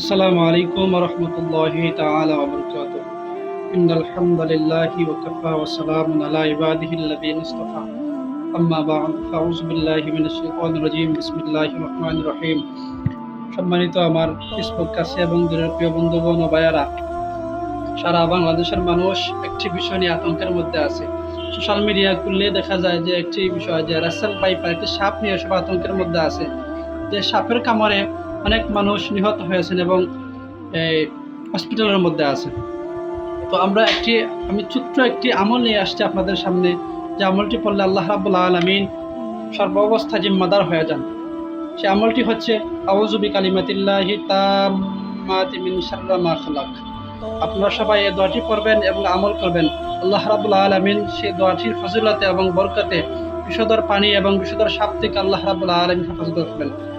আসসালামু আলাইকুম রহমতুল্লাহি তাআলা ওয়া বারাকাতুহু। ইন্নাল হামদালিল্লাহি ওয়া কাফা ওয়া সালামুন আলা ইবাদিহিল লাযীনা ইসতাফা। আম্মা বা'দ, ফাউযু বিল্লাহি মিনাশ শাইতানির রাজীম। বিসমিল্লাহির রহমানির রহিম। সম্মানিত আমার ফেসবুক কাছে এবং প্রিয় বন্ধুগণ ও ভাইয়ারা, সারা বাংলাদেশের মানুষ একটি বিষয় নিয়ে আতঙ্কের মধ্যে আছে। সোশ্যাল মিডিয়া খুললে দেখা যায় যে একটি বিষয় যে রাসেল পাইপার একটি সাপ নিয়ে সব আতঙ্কের মধ্যে আছে। যে সাপের কামড়ে অনেক মানুষ নিহত হয়েছেন এবং এই, হসপিটালের মধ্যে আছে তো আমরা একটি আমি ছোট্ট একটি আমল নিয়ে আসছি আপনাদের সামনে। যে আমলটি পড়লে আল্লাহ রাবুল আলমিন সর্বাবস্থা জিম্মাদার হয়ে যান। সে আমলটি হচ্ছে আউজুবি কালিমাতিল্লাহি মিন খালাক। আপনারা সবাই এই দোয়াটি পড়বেন এবং আমল করবেন। আল্লাহ রাবুল আলমিন সেই দোয়াটির ফজিলতে এবং বরকতে বিষধর পানি এবং বিষধর সাপ থেকে আল্লাহ রাবুল আলমিন হেফাজত করবেন।